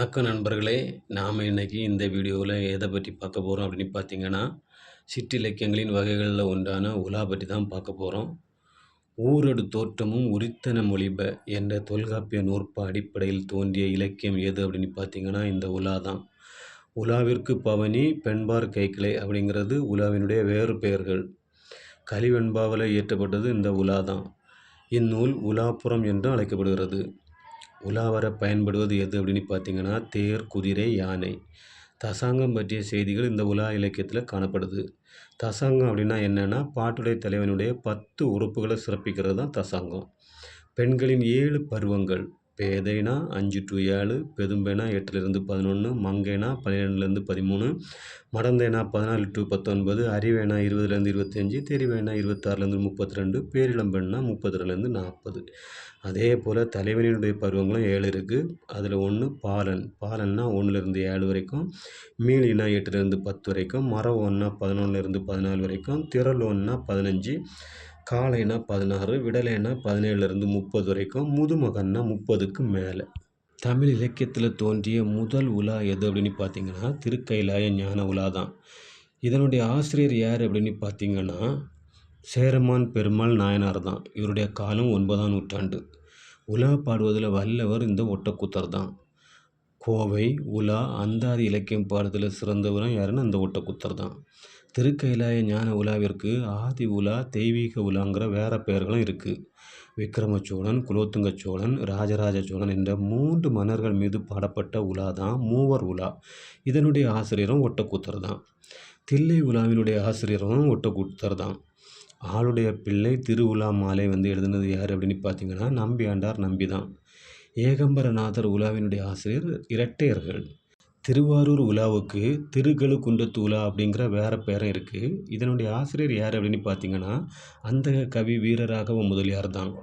வணக்கம் நண்பர்களே நாம் இன்னைக்கு இந்த வீடியோவில் எதை பற்றி பார்க்க போகிறோம் அப்படின்னு பார்த்தீங்கன்னா சிற்றிலக்கியங்களின் வகைகளில் ஒன்றான உலா பற்றி தான் பார்க்க போகிறோம் ஊரடு தோற்றமும் உரித்தன மொழிப என்ற தொல்காப்பிய நூற்ப அடிப்படையில் தோன்றிய இலக்கியம் எது அப்படின்னு பார்த்தீங்கன்னா இந்த உலா தான். உலாவிற்கு பவனி பெண்பார் கைக்கிளை அப்படிங்கிறது உலாவினுடைய வேறு பெயர்கள். கலிவெண்பாவில் இயற்றப்பட்டது இந்த உலா தான். இந்நூல் உலாப்புறம் என்று அழைக்கப்படுகிறது. உலா வர பயன்படுவது எது அப்படின்னு பார்த்தீங்கன்னா தேர் குதிரை யானை. தசாங்கம் பற்றிய செய்திகள் இந்த உலா இலக்கியத்தில் காணப்படுது. தசாங்கம் அப்படின்னா என்னென்னா பாட்டுடை தலைவனுடைய பத்து உறுப்புகளை சிறப்பிக்கிறது தான் தசாங்கம். பெண்களின் ஏழு பருவங்கள். பேதைனா அஞ்சு டு ஏழு பெதும்பேனா எட்டுலேருந்து பதினொன்று மங்கைனா பன்னிரெண்டுலேருந்து பதிமூணு மடந்தேனா பதினாலு டு பத்தொன்பது அறிவேனா இருபதுலேருந்து இருபத்தஞ்சி தெரிவேனா இருபத்தாறுலேருந்து முப்பத்தி ரெண்டு பேரிளம்பெண்ணா முப்பதுலேருந்து நாற்பது. அதே போல் தலைவனினுடைய பருவங்களும் ஏழு இருக்குது அதில் ஒன்று பாலன். பாலன்னா ஒன்றுலேருந்து ஏழு வரைக்கும் மீலினா எட்டுலேருந்து பத்து வரைக்கும் மரம் ஒன்றா பதினொன்றுலேருந்து பதினாலு வரைக்கும் திரள் ஒன்றா பதினஞ்சு காலைனா பதினாறு விடலைனா பதினேழுலேருந்து முப்பது வரைக்கும் முதுமகன்னா முப்பதுக்கு மேலே. தமிழ் இலக்கியத்தில் தோன்றிய முதல் உலா எது அப்படின்னு பார்த்தீங்கன்னா திருக்கைலாய ஞான உலா தான் இதனுடைய ஆசிரியர் யார் அப்படின்னு பார்த்தீங்கன்னா சேரமான் பெருமாள் நாயனார் தான். இவருடைய காலம் ஒன்பதாம் நூற்றாண்டு. உலா பாடுவதில் வல்லவர் இந்த ஒட்டக்கூத்தர் தான். கோவை உலா அந்தாதி இலக்கியம் பாடத்தில் சிறந்தவரும் யாருன்னா இந்த ஒட்டக்கூத்தர் தான். திருக்கைலாய ஞான உலாவிற்கு ஆதி உலா தெய்வீக உலாங்கிற வேற பெயர்களும் இருக்குது விக்ரம சோழன் குலோத்துங்க சோழன் ராஜராஜ சோழன் என்ற மூன்று மன்னர்கள் மீது பாடப்பட்ட உலா தான் மூவர் உலா. இதனுடைய ஆசிரியரும் ஒட்டக்கூத்தர் தான். தில்லை உலாவினுடைய ஆசிரியரும் ஒட்டக்கூத்தர் தான். ஆளுடைய பிள்ளை திருவுலா மாலை வந்து எழுதுனது யார் அப்படின்னு பார்த்தீங்கன்னா நம்பி ஆண்டார் நம்பி தான். ஏகம்பரநாதர் உலாவினுடைய ஆசிரியர் இரட்டையர்கள். திருவாரூர் உலாவுக்கு திருகழுக்குன்றத்து உலா அப்படிங்கிற வேற பேரம் இருக்குது இதனுடைய ஆசிரியர் யார் அப்படின்னு பார்த்தீங்கன்னா அந்த கவி வீரராகவ முதலியார் தான்.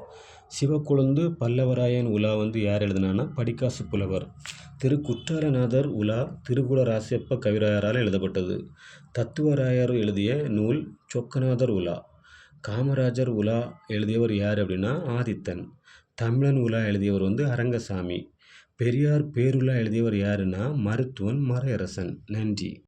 சிவக்குழந்து பல்லவராயன் உலா வந்து யார் எழுதினான்னா படிக்காசு புலவர். திரு குற்றாலநாதர் உலா திருகுலராசியப்ப கவிராயரால் எழுதப்பட்டது. தத்துவராயர் எழுதிய நூல் சொக்கநாதர் உலா. காமராஜர் உலா எழுதியவர் யார் அப்படின்னா ஆதித்தன். தமிழன் உலா எழுதியவர் வந்து அரங்கசாமி. பெரியார் பேருலா எழுதியவர் யாருன்னா மருத்துவன் மறையரசன். நன்றி.